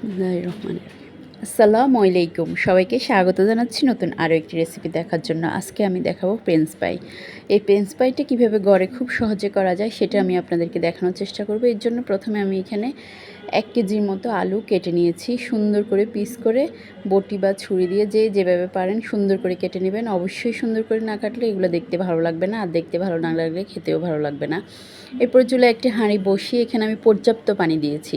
রহমান আসসালামু আলাইকুম। সবাইকে স্বাগত জানাচ্ছি নতুন আরও একটি রেসিপি দেখার জন্য। আজকে আমি দেখাবো পেন্স পাই এই পেন্স পাইটা কীভাবে গড়ে খুব সহজে করা যায় সেটা আমি আপনাদেরকে দেখানোর চেষ্টা করব। এর জন্য প্রথমে আমি এখানে এক কেজির মতো আলু কেটে নিয়েছি। সুন্দর করে পিস করে বটি বা ছুরি দিয়ে যে যেভাবে পারেন সুন্দর করে কেটে নেবেন। অবশ্যই সুন্দর করে না কাটলে এগুলো দেখতে ভালো লাগবে না। আর দেখতে ভালো না লাগলে খেতেও ভালো লাগবে না। এরপর চুলে একটি হাঁড়ি বসিয়ে এখানে আমি পর্যাপ্ত পানি দিয়েছি।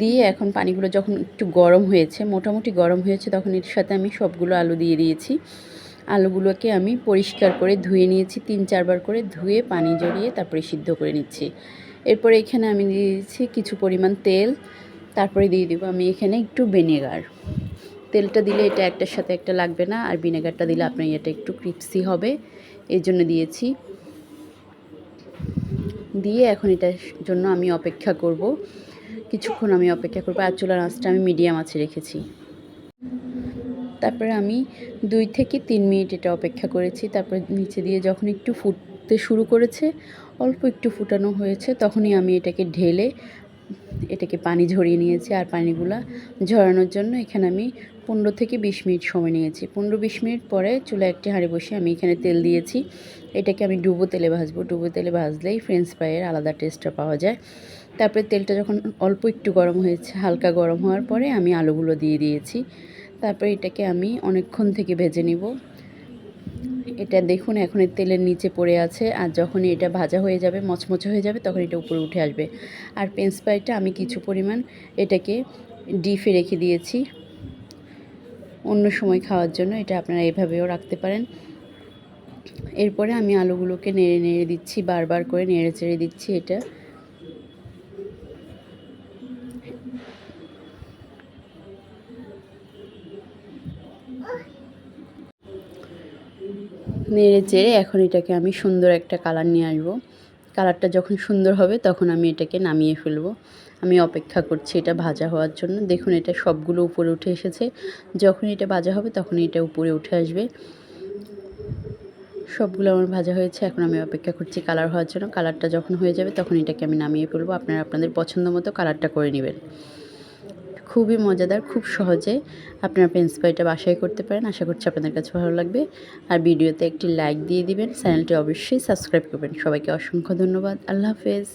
দিয়ে এখন পানিগুলো যখন একটু গরম হয়েছে, মোটামুটি গরম হয়েছে, তখন এর সাথে আমি সবগুলো আলু দিয়ে দিয়েছি। আলুগুলোকে আমি পরিষ্কার করে ধুয়ে নিয়েছি। তিন চারবার করে ধুয়ে পানি জড়িয়ে তারপরে সিদ্ধ করে নিচ্ছি। এরপরে এখানে আমি দিয়ে দিয়েছি কিছু পরিমাণ তেল, তারপরে দিয়ে দিব আমি এখানে একটু ভিনেগার। তেলটা দিলে এটা একটার সাথে একটা লাগবে না, আর ভিনেগারটা দিলে আপনার এটা একটু ক্রিপসি হবে এই জন্য দিয়েছি। দিয়ে এখন এটার জন্য আমি অপেক্ষা করব, কিছুক্ষণ আমি অপেক্ষা করব, আর চুলার আঁচটা আমি মিডিয়াম আছে রেখেছি। তারপরে আমি দুই থেকে তিন মিনিট এটা অপেক্ষা করেছি, তারপরে নিচে দিয়ে যখন একটু ফুটতে শুরু করেছে। অল্প একটু ফুটানো হয়েছে, তখনই আমি এটাকে ঢেলে এটাকে পানি ঝরিয়ে নিয়েছি আর পানিগুলা ঝরানোর জন্য এখানে আমি পনেরো থেকে বিশ মিনিট সময় নিয়েছি। পনেরো বিশ মিনিট পরে চুলা একটি হাঁড়ি বসে আমি এখানে তেল দিয়েছি। এটাকে আমি ডুবো তেলে ভাজবো। ডুবো তেলে ভাজলেই ফ্রেঞ্চ ফ্রাইয়ের আলাদা টেস্টটা পাওয়া যায়। তারপরে তেলটা যখন অল্প একটু গরম হয়েছে, হালকা গরম হওয়ার পরে আমি আলুগুলো দিয়ে দিয়েছি। তারপরে এটাকে আমি অনেকক্ষণ থেকে ভেজে নিব। এটা দেখুন, এখন এর তেলের নিচে পড়ে আছে আর যখনই এটা ভাজা হয়ে যাবে, মচমচে হয়ে যাবে, তখন এটা উপরে উঠে আসবে। আর পেন্স আমি কিছু পরিমাণ এটাকে ডিপে রেখে দিয়েছি অন্য সময় খাওয়ার জন্য। এটা আপনারা এভাবেও রাখতে পারেন। এরপরে আমি আলুগুলোকে নেড়ে নেড়ে দিচ্ছি, বারবার করে নেড়ে চেড়ে দিচ্ছি এটা। নেড়ে চেড়ে এখন এটাকে আমি সুন্দর একটা কালার নিয়ে আসব। কালারটা যখন সুন্দর হবে তখন আমি এটাকে নামিয়ে ফেলব। আমি অপেক্ষা করছি এটা ভাজা হওয়ার জন্য। দেখুন এটা সবগুলো উপরে উঠে এসেছে। যখন এটা ভাজা হবে তখন এটা উপরে উঠে আসবে। সবগুলো আমার ভাজা হয়েছে। এখন আমি অপেক্ষা করছি কালার হওয়ার জন্য। কালারটা যখন হয়ে যাবে তখন এটাকে আমি নামিয়ে ফেলব। আপনারা আপনাদের পছন্দ মতো কালারটা করে নেবেন। খুবই মজাদার, খুব সহজে আপনারা পেন্স পাইটা বাসায় করতে পারেন। আশা করছি আপনাদের কাছে ভালো লাগবে। আর ভিডিওতে একটি লাইক দিয়ে দিবেন। চ্যানেলটি অবশ্যই সাবস্ক্রাইব করবেন। সবাইকে অসংখ্য ধন্যবাদ। আল্লাহ হাফেজ।